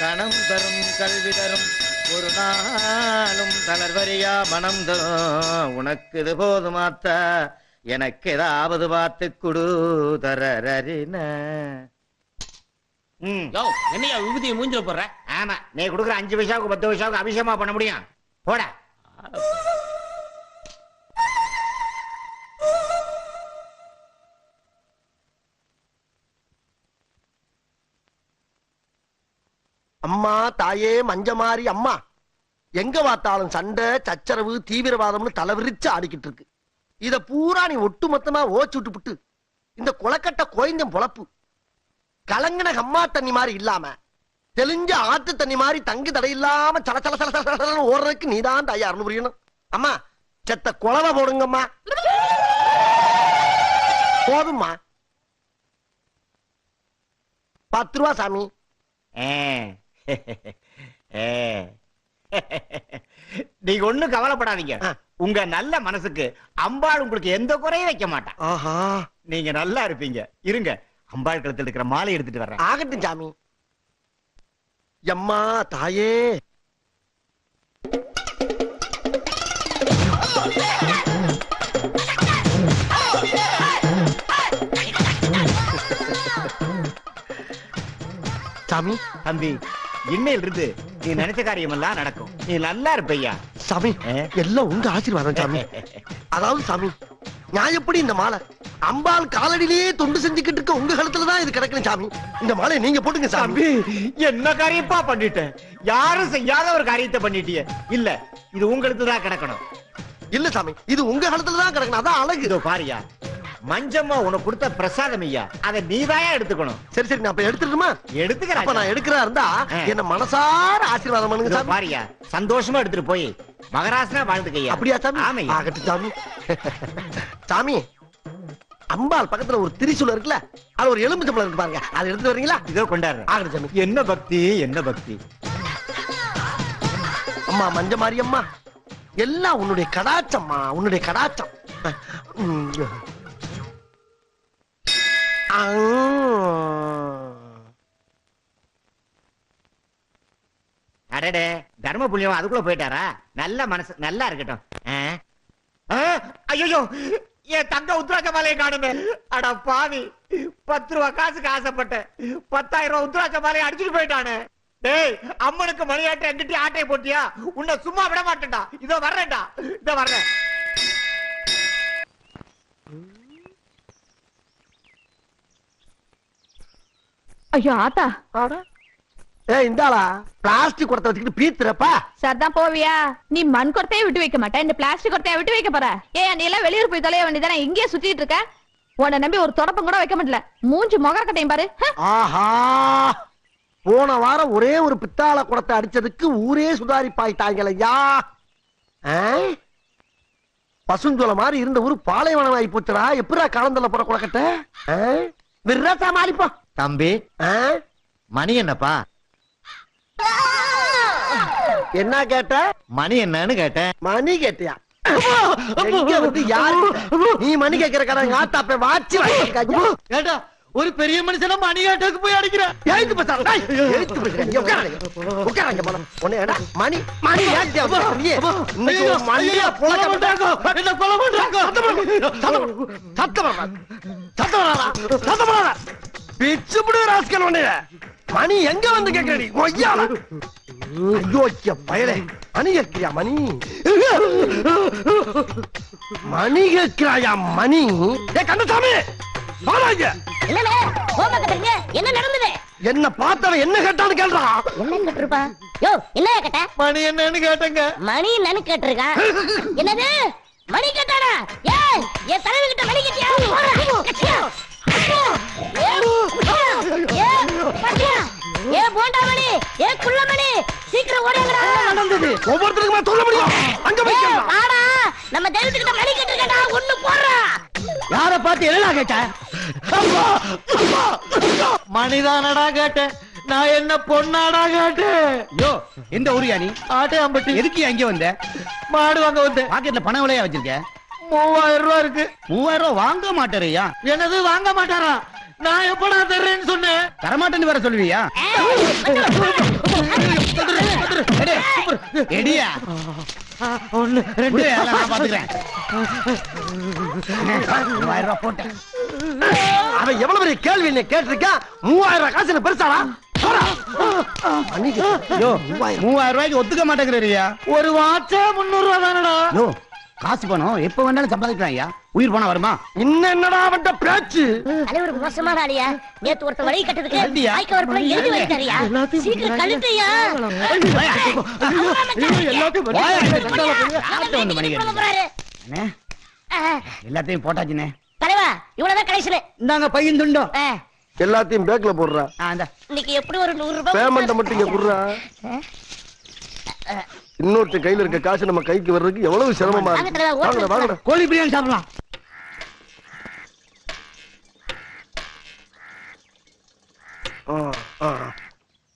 கணம் தரும் கல்வி தரும். ஒரு நாளும் தளர்வரியா மனம் தரும் உனக்கு இது போதுமாத்த எனக்கு ஏதாவது பார்த்து குடு தரரின என்னையா விபூதியை மூஞ்சில போடுற? ஆமா நீ கொடுக்குற அஞ்சு பைசாவுக்கு பத்து பைசாவுக்கு அபிஷேகமா பண்ண முடியும். போட. அம்மா தாயே மஞ்சமாரி அம்மா. எங்க பார்த்தாலும் சண்டை சச்சரவு தீவிரவாதம்னு தலைவிரிச்சு ஆடிக்கிட்டு இருக்கு. இத பூரா நீ ஒட்டு மொத்தமா ஓச்சு விட்டு புட்டு. இந்த குளக்கட்ட கோயந்தம் பொழப்பு. கலங்கின கம்மா தண்ணி மாதிரி இல்லாம தெளிஞ்ச ஆத்து தண்ணி மாதிரி தங்கு தடை இல்லாம சல சல சல சல ஓடுறதுக்கு நீதான் தாயா அருள் புரியணும். அம்மா செத்த குழவை போடுங்கம்மா. போதும்மா. பத்து ரூபா சாமி. நீங்க ஒண்ணும் கவலைப்படாதீங்க. உங்க நல்ல மனசுக்கு அம்பாள் உங்களுக்கு எந்த குறையும் வைக்க மாட்டான் ஆஹா. நீங்க நல்லா இருப்பீங்க. இருங்க. அம்பாள் கழுத்துல இருக்கிற மாலை எடுத்துட்டு வர்றேன். ஆகட்டும் சாமி. எம்மா தாயே. சாமி தம்பி இன்னையில இருந்து நீ நினைச்ச காரியம் எல்லாம் நடக்கும். நீ நல்லா இருப்பையா? சாமி? எல்லாம் உங்க ஆசீர்வாதம் சாமி. அதாவது சாமி நான் எப்படி இந்த மாலை அம்பாள் காலடியிலேயே தொண்டு செஞ்சுக்கிட்டு இருக்க உங்க கழுத்துல தான் இது கிடக்கணும் சாமி. இந்த மாலையை நீங்க போட்டுங்க சாமி. என்ன காரியப்பா பண்ணிட்டேன்? யாரும் செய்யாத ஒரு காரியத்தை பண்ணிட்டியே. இல்ல இது உங்களுக்கு தான் கிடக்கணும். இல்ல சாமி இது உங்க கழுத்துல தான் கிடக்கணும். அதான் அழகு. இதோ பாரியா மஞ்சம்மா உனக்கு கொடுத்த பிரசாதம் ஐயா. அதை நீதாயா எடுத்துக்கணும். சரி சரி நான் அப்ப எடுத்துட்டுமா எடுத்துக்கிறேன் அப்ப நான் எடுக்கிறா இருந்தா. என்ன மனசார ஆசீர்வாதம் பண்ணுங்க பாரியா சந்தோஷமா எடுத்துட்டு போய். மகராசனா வாழ்ந்துக்கையா அப்படியா சாமி? ஆமையா ஆகட்டும் சாமி. சாமி அம்பாள் பக்கத்துல ஒரு திரிசூலம் இருக்குல்ல அது ஒரு எலும்பு சம்பளம் இருக்கு பாருங்க. அதை எடுத்துட்டு வரீங்களா? இதோ கொண்டாடுறேன். ஆகட்டும் சாமி. என்ன பக்தி என்ன பக்தி? அம்மா மஞ்ச மாரி அம்மா எல்லாம் உன்னுடைய கடாச்சம்மா உன்னுடைய கடாச்சம். Ah. அடடே தர்ம புண்ணியம் அதுக்குள்ள போயிட்டாரா? நல்ல மனசு நல்லா இருக்கட்டும். ஐயோ என் தங்க உத்ராட்ச மாலையை காணுமே அட பாவி பத்து ரூபா காசுக்கு ஆசைப்பட்டேன். பத்தாயிரம் ரூபாய் உத்ராட்ச மாலையை அடிச்சுட்டு போயிட்டானே. டேய் அம்மனுக்கு மணியாட்டை எங்கிட்ட ஆட்டை போட்டியா? உன்னை சும்மா விட மாட்டேன்டா. இதோ வர்றேன்டா. இதோ வர்றேன். ஐயோ ஆத்தா. ஏய் இந்தாளா. பிளாஸ்டிக் குடத்தை வச்சுக்கிட்டு பீத்துறப்பா. சரிதான் போவியா? நீ மண் கொட்டையை விட்டு வைக்க மாட்டேன் இந்த பிளாஸ்டிக் கொட்டையை விட்டு வைக்க போற? ஏன் நீ எல்லாம் வெளியூர் போய் தொலைய வேண்டியதானே? இங்கேயே சுத்திட்டு இருக்க. உன்னை நம்பி ஒரு தொடப்பம் கூட வைக்க முடியல மூஞ்சி முகர கட்டையும் பாரு! ஆஹா. போன வாரம் ஒரே ஒரு பித்தாள குடத்தை அடிச்சதுக்கு ஊரே சுதாரிப்பாயிட்டாங்களையா? பசுஞ்சோல மாதிரி இருந்த ஊரு பாலைவனம் ஆகி போச்சுடா. எப்படா காலந்தல போற குடக்கட்ட? விர்ரா சமாளிப்பா தம்பி? மணி என்னப்பா? என்ன கேட்ட? மணி என்னன்னு கேட்டேன். மணி கேட்டியா? நீ மணி கேட்கிற கடை ஆத்தாப்ப வாட்சி ஏட்டா ஒரு பெரிய மனுஷன மணி கேட்டதுக்கு போய் அடிக்கிறேன் எழுத்து உட்காருங்க. மணி மணி சத்தம்? சத்தம்? சத்தம் வராதா? பிச்சு புடு ராஸ்கல் உன்னைய. மணி எங்க வந்து கேக்குறடி? கொய்யால ஐயோக்கிய பயலே. மணி கேட்கிறியா மணி? மணி கேட்கிறாயா மணி? ஏ கந்தசாமி! வாடாங்க என்ன நடந்தது? என்ன பார்த்தவன் என்ன கேட்டான்னு கேள்றா என்ன கேட்டிருப்பா? யோ என்ன கேட்ட? மணி என்னன்னு கேட்டங்க. மணி என்னன்னு கேட்டிருக்கான் என்னது? மணி கேட்டானா? ஏய் என் தலைவி கிட்ட மணி கேட்டியா? ஏ, போண்டாமணி ஏ குள்ளமணி சீக்கிரம் ஓடிங்கடா நடந்தது. ஒவ்வொருத்தருக்குமா சொல்ல முடியும் அங்க வைக்க வாடா நம்ம தெய்வத்துக்கிட்ட மணி கேட்டிருக்கடா ஒண்ணு யார பார்த்து என்ன கேட்டேன். மணிதானடா கேட்டேன் நான் என்ன பொண்ணாடா கேட்டேன். யோ எந்த ஊரியா நீ? ஆட்டே அம்பட்டி. எதுக்கு அங்க வந்த? மாடு வாங்க வந்தேன். பாக்கெட்ல பணம் விலையா வச்சிருக்க? மூவாயிரம் ரூபாய் இருக்கு. மூவாயிரம் ரூபாய் வாங்க மாட்டாரையா என்னது வாங்க மாட்டாரா? நான் எப்படா தர்றேன்னு சொன்னேன். தரமாட்டேன்னு வேற சொல்லுவியா? எடு, எடியா நான் பாத்துக்கிறேன். மூவாயிரம் ரூபாய் போட்டேன். அவன் எவ்வளவு பெரிய கேள்வி என்ன கேட்டிருக்கான் மூவாயிரம் ரூபாய் காசு பெருசாடா போடா. அன்னைக்கு யோ மூவாயிரம். ரூபாய்க்கு ஒத்துக்க மாட்டேங்கிறீயா? ஒரு வாட்சே முன்னூறு ரூபா தானடா. யோ காசு பணம் எப்ப வேணாலும் சம்பாதிக்கலாம் ஐயா. உயிர் பணம் வருமா? இன்னும் என்னடா அவன்கிட்ட பேச்சு? தலைவர் மோசமான ஆளியா? நேத்து ஒருத்தன் வழி கட்டதுக்கு கழட்டியா? வாய்க்க வரப்புல எழுதி வைத்தாரியா சீக்கிரம் கழுத்தையா எல்லாத்தையும் போட்டாச்சுண்ணே. தலைவா இவ்வளவுதான் கடைசியில. இந்தாங்க பையன் துண்டும் ஆ, எல்லாத்தையும் பேக்ல போடுறா. இன்னைக்கு எப்படி ஒரு நூறு ரூபாய் பேமெண்ட மட்டும் இங்க குடுறா. இன்னொருத்த கையில இருக்க காசு நம்ம கைக்கு வர்றதுக்கு எவ்வளவு சிரமமா இருக்கு. வாங்கடா கோழி பிரியாணி சாப்பிடலாம். ஆ, ஆ.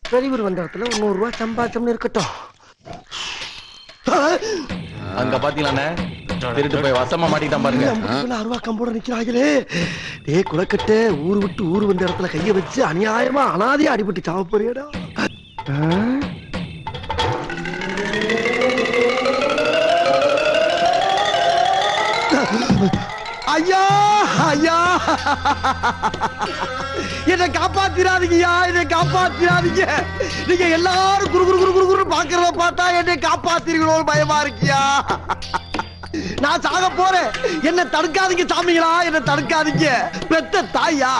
பெரியவர் வந்த இடத்துல நூறு ரூபாய் சம்பாதிச்சோம்னு இருக்கட்டும். அங்க பாத்தீங்களாண்ணே? திருட்டு போய் வசமா மாட்டிக்கிட்டான் பாருங்க. அருவா கம்போட நிக்கிறாங்களே. டே குலக்கட்ட ஊரு விட்டு ஊர் வந்த இடத்துல கைய வச்சு அநியாயமா அனாதையா அடிபட்டு சாவ போறியடா ஐயா ஐயா. என்னை காப்பாத்திராதீங்கய்யா என்னை காப்பாத்திராதீங்க. நீங்க எல்லாரும் குரு குரு குரு குரு குரு பாக்குறத பார்த்தா என்னை காப்பாத்திருக்கணும் பயமா இருக்கியா? நான் சாக போறேன். என்ன தடுக்காதீங்க சாமிகளா. என்ன தடுக்காதீங்க. பெத்த தாயா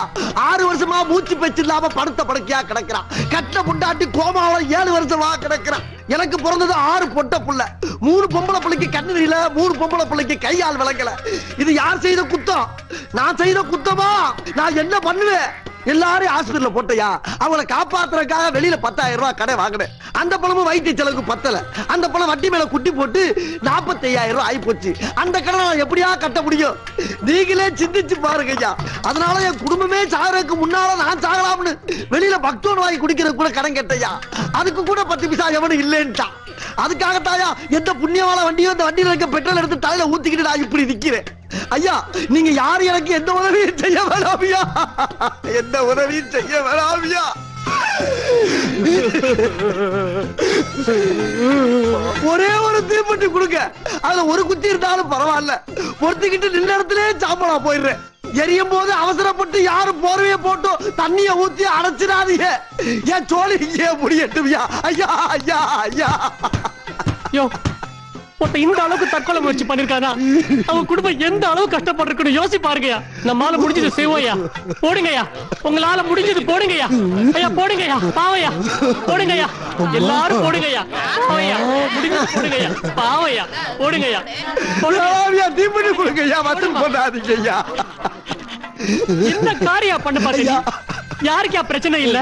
ஆறு வருஷமா மூச்சு பேச்சு இல்லாம படுத்த படுக்கையா கிடக்குறான் கட்ட முண்டாட்டி கோமாவில ஏழு வருஷமா கிடக்குறான் எனக்கு பிறந்தது ஆறு பொட்ட புள்ள. மூணு பொம்பளை பிள்ளைக்கு கண்ணு மூணு பொம்பளை பிள்ளைக்கு கையால் விளக்கல. இது யார் செய்த குத்தம்? நான் செய்த குத்தமா? நான் என்ன பண்ணுவேன்? எல்லாரும் ஹாஸ்பிடல்ல போட்டையா? அவங்கள காப்பாத்துறதுக்காக வெளியில பத்தாயிரம் ரூபாய் கடை வாங்கினேன். அந்த பணமும் வைத்திய செலவுக்கு பத்தல. அந்த பணம் வட்டி மேல குட்டி போட்டு நாற்பத்தி ஐயாயிரம் ரூபாய் ஆகி போச்சு அந்த கடனை நான் எப்படியா கட்ட முடியும்? நீங்களே சிந்திச்சு பாருங்க ஐயா. அதனால என் குடும்பமே சாகறதுக்கு முன்னால நான் சாகலாம்னு வெளியில பக்தோன் வாங்கி குடிக்கிறது கூட கடன் கேட்டையா அதுக்கு கூட பத்து பிசா எவனும் இல்லைன்ட்டான் அதுக்காகத்தாயா எந்த புண்ணியமான வண்டியோ அந்த வண்டியில இருக்க பெட்ரோல் எடுத்து தலையில ஊத்திக்கிட்டு நான் இப்படி நிக்கிறேன். ஐயா நீங்க யாரு எனக்கு எந்த உதவியும் செய்ய வேணாமியா? எந்த உதவியும் செய்ய வேணாமியா? ஒரே ஒரு தீப்பட்டி கொடுங்க. அதுல ஒரு குத்தி இருந்தாலும் பரவாயில்ல. பொறுத்துக்கிட்டு நின்ன இடத்துல சாம்பலா போயிடுறேன். எரியும் போது அவசரப்பட்டு யாரும் போர்வைய போட்டோ தண்ணிய ஊத்தி அடைச்சிடாதீங்க. ஏன் சோழி இங்கே முடியட்டுமியா ஐயா ஐயா ஐயா. யோ ஒருத்த இந்த அளவுக்கு தற்கொலை முயற்சி பண்ணிருக்கானா? அவன் குடும்பம் எந்த அளவு கஷ்டப்பட்டிருக்கணும் யோசி பாருங்கய்யா. நம்மால முடிஞ்சது செய்வோம்யா. போடுங்கய்யா. உங்களால முடிஞ்சது போடுங்கய்யா. ஐயா போடுங்கய்யா. பாவையா போடுங்கய்யா. எல்லாரும் போடுங்கய்யா. பாவையா முடிஞ்சது போடுங்கய்யா. பாவையா போடுங்கய்யா. போடுங்க. ஐயா, தீப்பெட்டி கொடுங்க ஐயா வசூல் பண்ணாதீங்க ஐயா என்ன காரியா பண்ண பாத்தீங்க யாருக்கா பிரச்சனை இல்ல?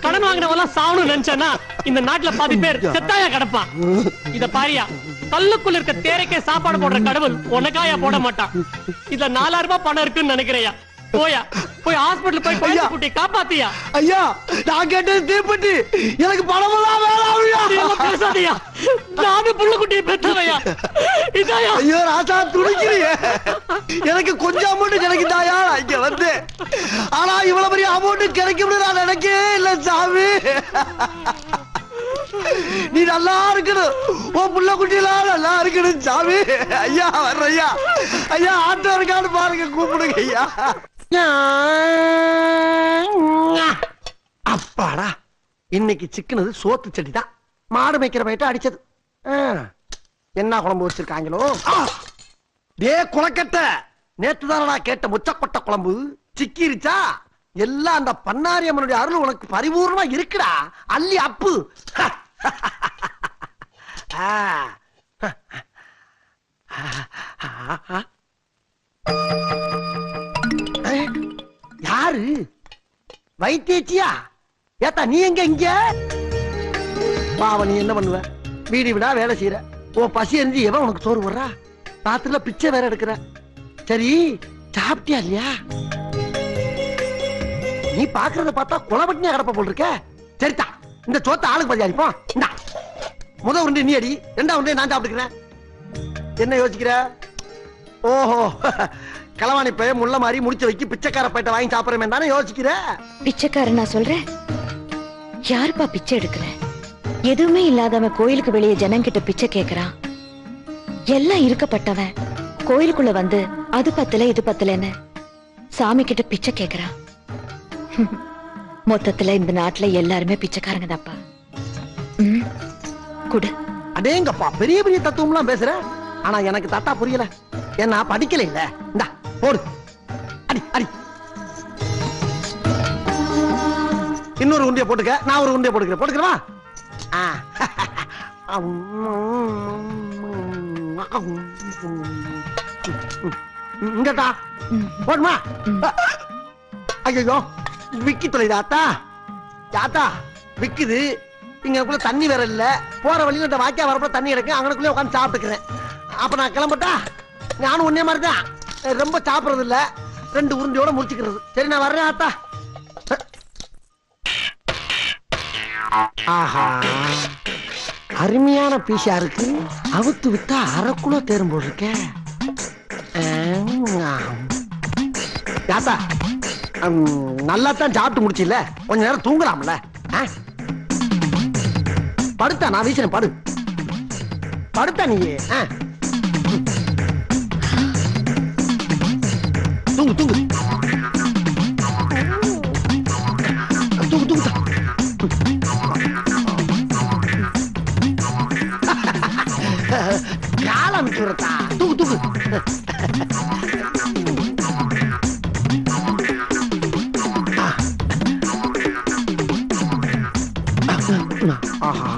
கடன் வாங்கினவெல்லாம் சாவணும்னு நினைச்சானா இந்த நாட்டுல பாதி பேர் செத்தாயா கிடப்பான் இத பாரியா கல்லுக்குள்ள இருக்க தேரைக்கே சாப்பாடு போடுற கடவுள் உனக்காயா போட மாட்டான். இதுல நாலாயிரம் ரூபாய் பணம் இருக்குன்னு நினைக்கிறையா? போயா போய் ஹாஸ்பிடல் போய் குழந்தை குட்டி காப்பாத்தியா? ஐயா நான் கேட்டது தீப்பெட்டி. எனக்கு பணமெல்லாம் வேணாம் பேசாதயா. நானும் புள்ள குட்டியை பெற்றவையா. இதாயா? ஐயோ ராசா துடிக்கிறீங்க எனக்கு கொஞ்சம் அமௌண்ட் கிடைக்குதாயா? இங்க வந்து ஆனா இவ்வளவு பெரிய அமௌண்ட் கிடைக்கும்னு நான் நினைக்கவே இல்ல சாமி. நீ நல்லா இருக்கணும். உன் புள்ள குட்டியெல்லாம் நல்லா இருக்கணும் சாமி. ஐயா வர்ற ஐயா. ஐயா ஆட்டோ இருக்கான்னு பாருங்க கூப்பிடுங்க ஐயா. அப்பாடா இன்னைக்கு சிக்கனது சோத்து செடிதான். மாடு மேய்க்கிற பயிட்ட அடிச்சது. என்ன குழம்பு வச்சிருக்காங்களோ? டே குளக்கட்ட. நேத்து தானடா கேட்ட முச்சப்பட்ட குழம்பு. சிக்கிருச்சா? எல்லாம் அந்த பன்னாரியம்மனுடைய அருள் உனக்கு பரிபூர்ணமா இருக்குடா. அள்ளி அப்பு. ஆ. யாரு? வைத்தியச்சியா? ஏத்தா நீ எங்க இங்க? பாவ நீ என்ன பண்ணுவ? வீடு விடா வேலை செய்யற ஓ பசி எரிஞ்சு எவன் உனக்கு சோறு போடுறா? ராத்திரில பிச்சை வேற எடுக்கிற. சரி சாப்பிட்டியா இல்லையா? நீ பாக்குறத பார்த்தா குளப்பட்டினியா கடப்ப போல் இருக்க சரிதா இந்த சோத்த ஆளுக்கு பாதி அடிப்போம் இந்தா முத உருண்டை நீ அடி. ரெண்டா உருண்டை நான் சாப்பிட்டுக்கிறேன். என்ன யோசிக்கிற? ஓஹோ களவாணி பைய முள்ள மாதிரி முடிச்சு வைக்கி பிச்சைக்கார பையிட்ட வாங்கி சாப்பிடுறேன் தானே யோசிக்கிற? பிச்சைக்காரன் நான் சொல்றேன். யாருப்பா பிச்சை எடுக்கிற? எதுவுமே இல்லாதவன் கோயிலுக்கு வெளியே ஜனங்கிட்ட பிச்சை கேக்குறான். எல்லாம் இருக்கப்பட்டவன் கோயிலுக்குள்ள வந்து அது பத்தல இது பத்தலன்னு சாமி கிட்ட பிச்சை கேக்குறான். மொத்தத்துல இந்த நாட்டுல எல்லாருமே பிச்சைக்காரங்க தாப்பா குடு. அடேங்கப்பா பெரிய பெரிய தத்துவம்லாம் பேசுற? ஆனா எனக்கு தாத்தா புரியல. ஏன்னா படிக்கல இல்ல இந்தா போடு. அடி அடி. இன்னொரு உண்டிய போட்டுக்க. நான் ஒரு உண்டிய போட்டுக்கிறேன். போட்டுக்கிறவா? ஆ. போடுமா? ஐயோ விக்கி தொலைதா ஆத்தா. தாத்தா விக்குது. இங்கக்குள்ள தண்ணி வேற இல்ல. போற வழியில இந்த வாக்கியா வரப்ப தண்ணி கிடைக்கும் அங்கனக்குள்ளே உட்காந்து சாப்பிட்டுக்கிறேன். அப்ப நான் கிளம்பட்டா? நானும் உன்னே மாதிரி தான் ரொம்ப சாப்பிடுறது இல்ல ரெண்டு உருண்டையோட முடிச்சுக்கிறது சரி நான் வர்றேன் ஆத்தா. ஆஹா. அருமையான பீஸா இருக்கு. அவுத்து விட்டா அரைக்குள்ள தேரும் போல் இருக்கேன் யாத்தா நல்லா தான் சாப்பிட்டு முடிச்சில்ல. கொஞ்ச நேரம் தூங்கலாம்ல. படுத்தா நான் வீசுறேன் படு. படுத்தா நீ ஆ. தூங்கு தூங்கு. தூங்கு தூங்கு காலம் சுரத்தா. அமைச்சு விடுறதா தூங்கு தூங்கு. ஆஹா.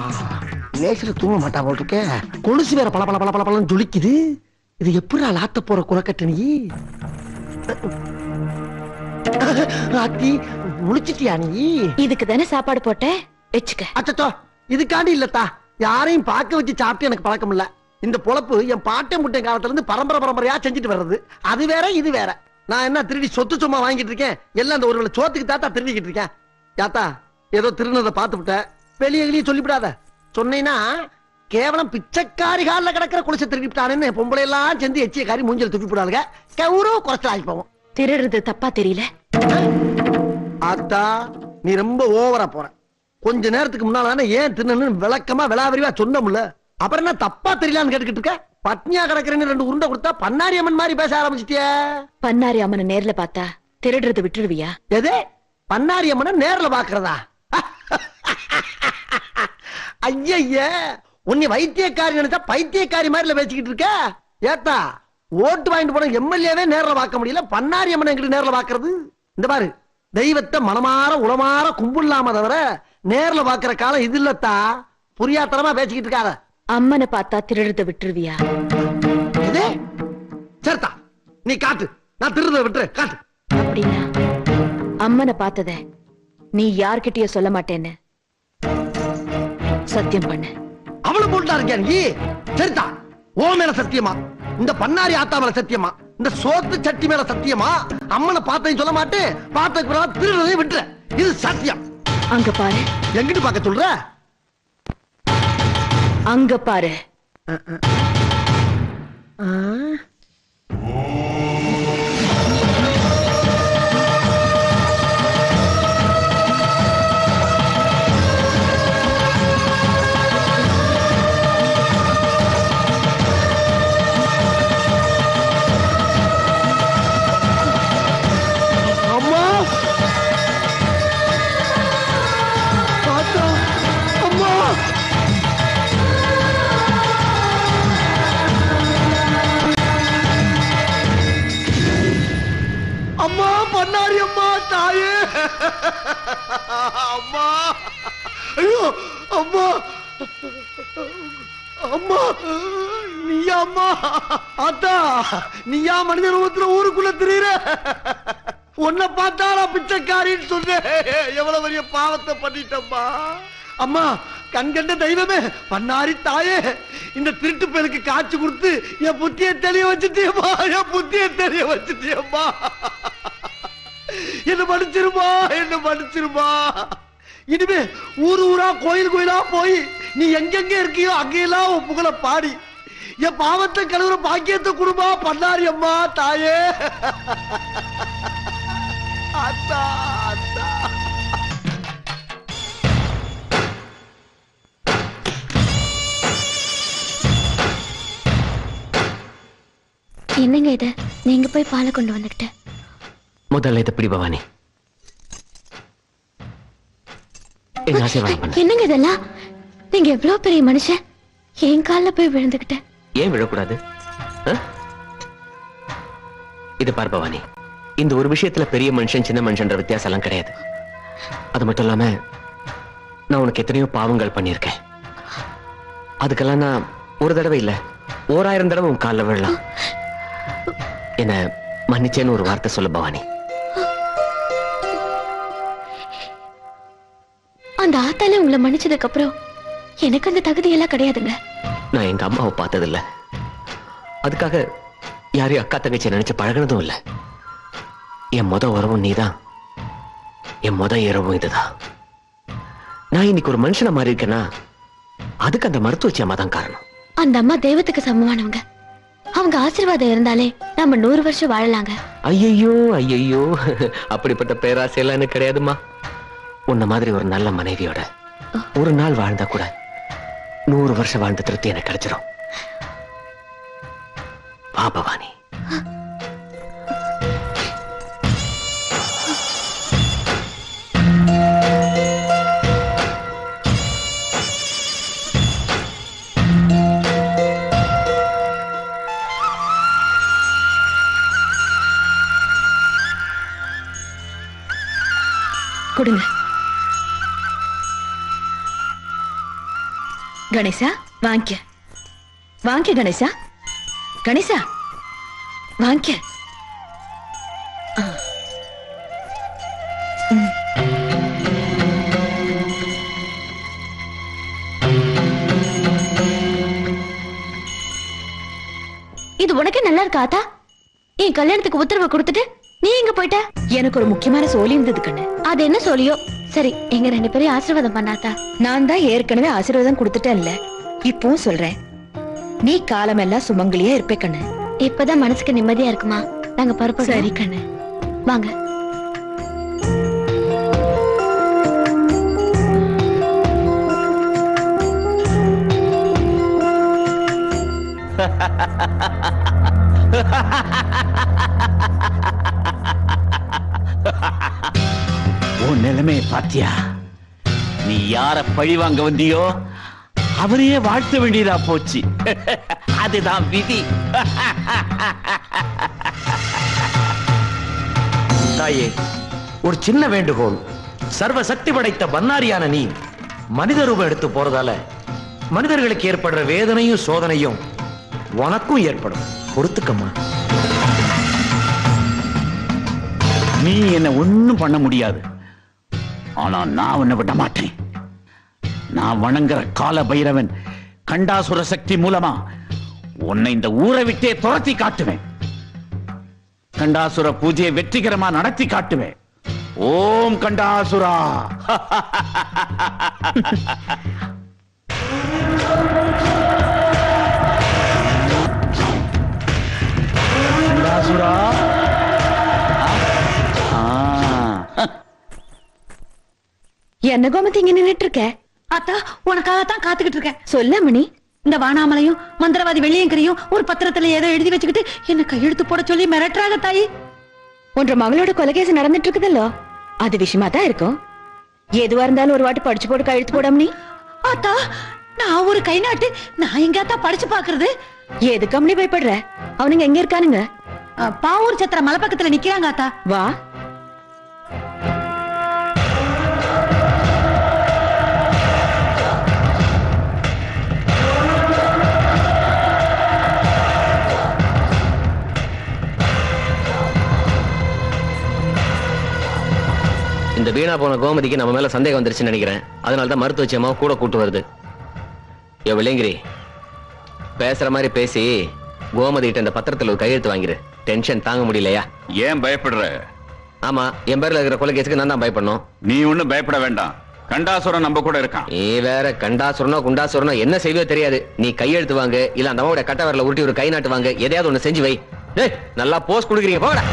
தூங்க மாட்டா போல் இருக்கே. கொலுசு வேற பல பல பல பல பலன்னு ஜொலிக்குது. இது எப்படா லாத்த போற குறக்கட்டு ராத்தி முழிச்சிட்டியா நீ? இதுக்கு தானே சாப்பாடு போட்டேன் வச்சுக்க. அச்சச்சோ இதுக்காண்டி இல்லத்தா. யாரையும் பார்க்க வச்சு சாப்பிட்டு எனக்கு பழக்கம் இல்ல. இந்த பொழப்பு என் பாட்டை முட்டை காலத்துல இருந்து பரம்பரை பரம்பரையா செஞ்சுட்டு வர்றது. அது வேற இது வேற. நான் என்ன திருடி சொத்து சும்மா வாங்கிட்டு இருக்கேன்? எல்லாம் அந்த ஒரு சோத்துக்கு தாத்தா திருடிக்கிட்டு இருக்கேன். யாத்தா ஏதோ திருநதை பார்த்து விட்ட. வெளியே வெளியே சொல்லிவிடாத. சொன்னீங்கன்னா கேவலம் பிச்சைக்காரி காலில் கிடக்கிற குளிச்ச திருடிவிட்டானேன்னு பொம்பளை எல்லாம் சேர்ந்து எச்சிய காரி மூஞ்சல் துப்பி போடாதுங்க கௌரவ குறைச்சல் ஆகி போவோம். திருடுறது தப்பா தெரியல? ஆத்தா நீ ரொம்ப ஓவரா போற. கொஞ்ச நேரத்துக்கு முன்னால ஏன் தின்னு விளக்கமா விளாவரிவா சொன்னோம்ல அப்புறம் என்ன தப்பா தெரியலான்னு கேட்டுக்கிட்டு இருக்க? பட்னியா கிடக்குறேன்னு ரெண்டு உருண்டை கொடுத்தா பன்னாரி அம்மன் மாதிரி பேச ஆரம்பிச்சிட்டியே? பன்னாரி அம்மனை நேர்ல பார்த்தா திருடுறது விட்டுருவியா? எது? பன்னாரி அம்மனை நேர்ல பாக்குறதா ஐய உன்னை வைத்தியக்காரி நினைச்சா பைத்தியக்காரி மாதிரில பேசிக்கிட்டு இருக்க? ஏத்தா ஓட்டு வாங்கிட்டு போன எம்எல்ஏவே நேர்ல பார்க்க முடியல பன்னாரி அம்மனை எங்கிட்ட நேர்ல பாக்குறது இந்த பாரு தெய்வத்தை மனமாற உளமாற கும்பிடலாம தவிர நேர்ல பாக்குற காலம் இது இல்லத்தா. புரியாத்தனமா பேசிக்கிட்டு இருக்காத. அம்மனை பார்த்தா திருடுறத விட்டுருவியா? இது? சரிதா நீ காட்டு. நான் திருத விட்டுரு காட்டு. அப்படின்னா அம்மனை பார்த்தத நீ யார்கிட்டயும் சொல்ல மாட்டேன்னு சத்தியம் பண்ணு. போட்டா இருக்கியா நீ சரிதா. ஓ மேல சத்தியமா. இந்த பண்ணாரி ஆத்தா மேல சத்தியமா. இந்த சோத்து சட்டி மேல சத்தியமா. அம்மனை பார்த்ததையும் சொல்ல மாட்டேன். பார்த்ததுக்கு பிறகு திருடுறதையும் விட்டுற இது சத்தியம். அங்க பாரு. எங்கிட்டு பார்க்க சொல்ற? அங்க பாரு. அம்மா அம்மா நீயா அம்மா ஆத்தா நீயா மனித ரூபத்துல ஊருக்குள்ள திரியிற? உன்னை பார்த்தா நான் பிச்சைக்காரின்னு சொன்னேன். எவ்வளவு பெரிய பாவத்தை பண்ணிட்டம்மா. அம்மா கண்கண்ட தெய்வமே பண்ணாரி தாயே இந்த திருட்டு பேருக்கு காட்சி கொடுத்து என் புத்திய தெளிய வச்சுட்டியம்மா என் புத்திய தெளிய வச்சுட்டியம்மா. என்ன மன்னிச்சிருமா என்ன மன்னிச்சிருமா. இனிமே ஊர் ஊரா கோயில் கோயிலா போய் நீ எங்கெங்க இருக்கியோ அங்கெல்லாம் உன் புகழ பாடி. என் பாவத்தை கழுவுற பாக்கியத்தை குடும்பா பண்ணாரி அம்மா தாயே. அத்தா அத்தா. என்னங்க இது? நீங்க போய் பாலை கொண்டு வந்துக்கிட்ட. முதல்ல இதை பிடி பவானி. என்னங்க இதெல்லாம்? நீங்க எவ்வளவு பெரிய மனுஷன்? என் கால்ல போய் விழுந்துக்கிட்ட ஏன் விழக்கூடாது? இது பார் பவானி இந்த ஒரு விஷயத்துல பெரிய மனுஷன் சின்ன மனுஷன்ற வித்தியாசம் எல்லாம் கிடையாது. அது மட்டும் இல்லாம நான் உனக்கு எத்தனையோ பாவங்கள் பண்ணியிருக்கேன். அதுக்கெல்லாம் நான் ஒரு தடவை இல்ல ஓராயிரம் தடவை உன் காலில் விழலாம். என்ன மன்னிச்சேன்னு ஒரு வார்த்தை சொல்லு பவானி. அந்த ஆத்தால உங்களை மன்னிச்சதுக்கு அப்புறம் எனக்கு அந்த தகுதி எல்லாம் கிடையாதுங்க. நான் எங்க அம்மாவை பார்த்ததில்ல. அதுக்காக யாரையும் அக்கா தங்கச்சி நினைச்சு பழகினதும் இல்ல. என் முத உறவும் நீதான். என் முத இரவும் இதுதான். நான் இன்னைக்கு ஒரு மனுஷனை மாறி இருக்கேன்னா அதுக்கு அந்த மருத்துவச்சி அம்மா தான் காரணம். அந்த அம்மா தெய்வத்துக்கு சமமானவங்க. அவங்க ஆசீர்வாதம் இருந்தாலே நம்ம நூறு வருஷம் வாழலாங்க. ஐயையோ ஐயையோ. அப்படிப்பட்ட பேராசையெல்லாம் எனக்கு கிடையாதும்மா. உன்ன மாதிரி ஒரு நல்ல மனைவியோட ஒரு நாள் வாழ்ந்தா கூட நூறு வருஷம் வாழ்ந்த திருப்தி எனக்கு கிடைச்சிரும். வா பவானி. கொடுங்க. கணேசா வாங்கிக்க வாங்கிக்க கணேசா. கணேசா வாங்கிக்க. இது உனக்கே நல்லா இருக்கா ஆத்தா? என் கல்யாணத்துக்கு உத்தரவு கொடுத்துட்டு நீ எங்க போயிட்ட? எனக்கு ஒரு முக்கியமான சோலி இருந்தது கண்ணு. அது என்ன சொல்லியோ சரி எங்க ரெண்டு பேரையும் ஆசீர்வாதம் பண்ணாத்தா நான் தான் ஏற்கனவே ஆசீர்வாதம் கொடுத்துட்டேன்ல. இப்பவும் சொல்றேன். நீ காலமெல்லாம் சுமங்கலியா இருப்பே கண்ணு. இப்பதான் மனசுக்கு நிம்மதியா இருக்குமா? நாங்க பருப்பு சரி. கண்ணு. வாங்க. உன் நிலைமையை பாத்தியா? நீ யார பழி வாங்க வந்தியோ அவரையே வாழ்த்த வேண்டியதா போச்சு. அதுதான் விதி. தாயே ஒரு சின்ன வேண்டுகோள். சர்வ சக்தி படைத்த பன்னாரியான நீ மனித ரூபம் எடுத்து போறதால மனிதர்களுக்கு ஏற்படுற வேதனையும் சோதனையும் உனக்கும் ஏற்படும். பொறுத்துக்கம்மா. நீ என்ன ஒண்ணும் பண்ண முடியாது. ஆனா நான் உன்னை விட மாட்டேன். நான் வணங்குற கால பைரவன் கண்டாசுர சக்தி மூலமா உன்னை இந்த ஊரை விட்டே துரத்தி காட்டுவேன். கண்டாசுர பூஜையை வெற்றிகரமா நடத்தி காட்டுவேன். ஓம் கண்டாசுரா. கண்டாசுரா. என்ன கோமதி இங்க நின்னுட்டு இருக்க அத்தா உனக்காகத்தான் காத்துக்கிட்டு இருக்கேன் சொல்ல மணி. இந்த வானாமலையும் மந்திரவாதி வெள்ளியங்கரையும் ஒரு பத்திரத்துல ஏதோ எழுதி வச்சுக்கிட்டு என்ன கையெழுத்து போட சொல்லி மிரட்டுறாங்க தாயி. உன்ற மகளோட கொலைகேஸ் நடந்துட்டு இருக்குதல்லோ அது விஷயமா தான் இருக்கும். எதுவா இருந்தாலும் ஒரு வாட்டி படிச்சு போட்டு கழுத்து போடாம நீ அத்தா நான் ஒரு கை நாட்டு நான் எங்காத்தா படிச்சு பாக்குறது எதுக்கு அம்மனி பயப்படுற? அவனுங்க எங்க இருக்கானுங்க? பாவூர் சத்திர மலை பக்கத்துல நிக்கிறாங்க அத்தா. வா. இந்த வீணா போன கோமதிக்கு நம்ம மேல சந்தேகம் வந்துருச்சுன்னு நினைக்கிறேன். அதனால தான் மருத்துவச்சி அம்மாவை கூட கூட்டு வருது. ஏ விளையங்கிரி பேசுற மாதிரி பேசி கோமதி கிட்ட இந்த பத்திரத்துல ஒரு கையெழுத்து வாங்கிரு. டென்ஷன் தாங்க முடியலையா? ஏன் பயப்படுற? ஆமா என் பேர்ல இருக்கிற கொலை கேஸுக்கு நான் தான் பயப்படணும். நீ ஒண்ணும் பயப்பட வேண்டாம். கண்டாசுரம் நம்ம கூட இருக்கான். நீ வேற கண்டாசுரனோ குண்டாசுரனோ என்ன செய்வோ தெரியாது. நீ கையெழுத்து வாங்க இல்ல அந்த அம்மாவோட கட்ட வரல உருட்டி ஒரு கை நாட்டு வாங்க எதையாவது ஒண்ணு செஞ்சு வை. டேய் நல்லா போஸ்ட் கொடுக்குறீங்க போடா.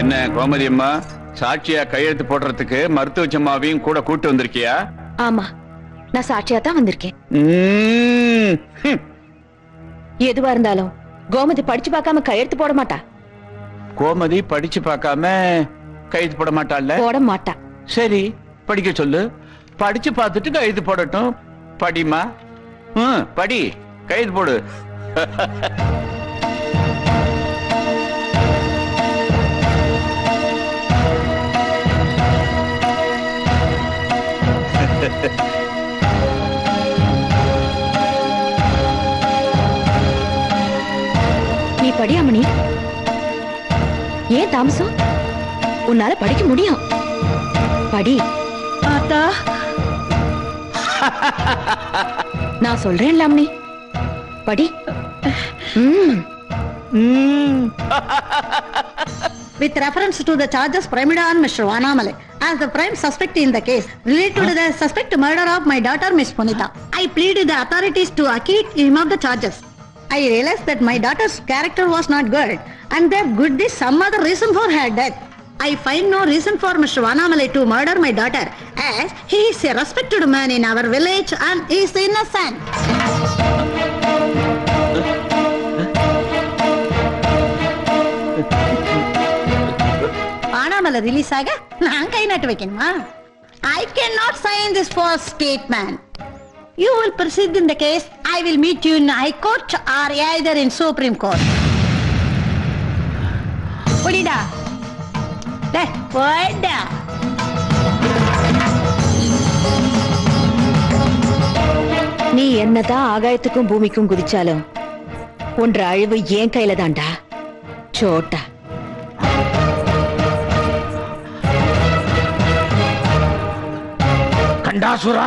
என்ன கோமதி அம்மா? சாட்சியா கையெழுத்து போடுறதுக்கு மருத்துவச்சம்மாவையும் கூட கூட்டு வந்திருக்கியா? ஆமா நான் சாட்சியா தான் வந்திருக்கேன். எதுவா இருந்தாலும் கோமதி படிச்சு பார்க்காம கையெழுத்து போட மாட்டா. கோமதி படிச்சு பார்க்காம கையெழுத்து போட மாட்டாள்ல? போட மாட்டா. சரி படிக்க சொல்லு. படிச்சு பார்த்துட்டு கையெழுத்து போடட்டும். படிமா ம், படி. கையெழுத்து போடு. நீ படி அம்மணி ஏன் தாமசம்? உன்னால படிக்க முடியும். படி. ஆத்தா நான் சொல்றேன்ல அம்மணி படி. ம். With reference to the charges framed on Mr. Vanamale as the prime suspect in the case related to the suspect murder of my daughter Miss Punita, I pleaded the authorities to acquit him of the charges. I realized that my daughter's character was not good and there could be some other reason for her death. I find no reason for Mr. Vanamale to murder my daughter as he is a respected man in our village and is innocent. சினிமால release ஆக நான் கை நாட்டு வைக்கணுமா? I can not sign this for statement you will proceed in the case. I will meet you in high court or either in supreme court. புடிடா டே போடா நீ என்னதான் ஆகாயத்துக்கும் பூமிக்கும் குதிச்சாலும் ஒன்ற அழிவு என் கையில தான்டா. சோட்டா. கண்டாசுரா